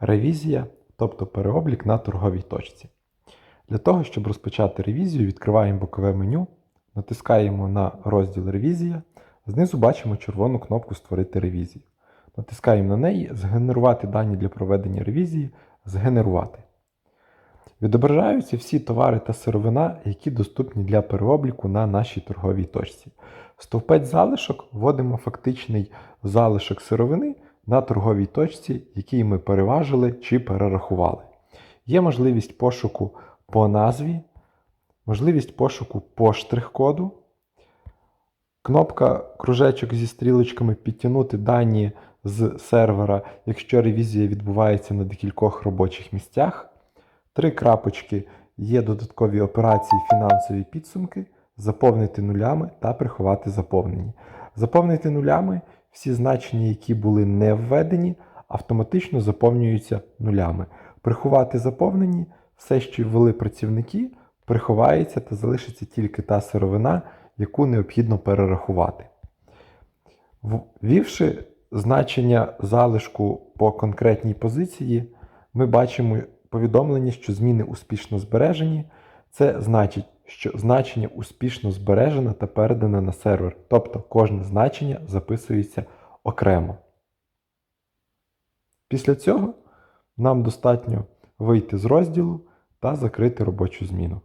Ревізія, тобто переоблік на торговій точці. Для того, щоб розпочати ревізію, відкриваємо бокове меню, натискаємо на розділ Ревізія. Знизу бачимо червону кнопку Створити ревізію. Натискаємо на неї Згенерувати дані для проведення ревізії, Згенерувати. Відображаються всі товари та сировина, які доступні для переобліку на нашій торговій точці. Стовпець залишок вводимо фактичний залишок сировини на торговій точці, який ми переважили чи перерахували. Є можливість пошуку по назві, можливість пошуку по штрих-коду. Кнопка кружечок зі стрілочками підтягнути дані з сервера, якщо ревізія відбувається на декількох робочих місцях. Три крапочки є додаткові операції фінансові підсумки, заповнити нулями та приховати заповнені. Заповнити нулями всі значення, які були не введені, автоматично заповнюються нулями. Приховати заповнені все, що ввели працівники, приховається та залишиться тільки та сировина, яку необхідно перерахувати. Ввівши значення залишку по конкретній позиції, ми бачимо повідомлення, що зміни успішно збережені. Це значить, що значення успішно збережено та передане на сервер, тобто кожне значення записується окремо. Після цього нам достатньо вийти з розділу та закрити робочу зміну.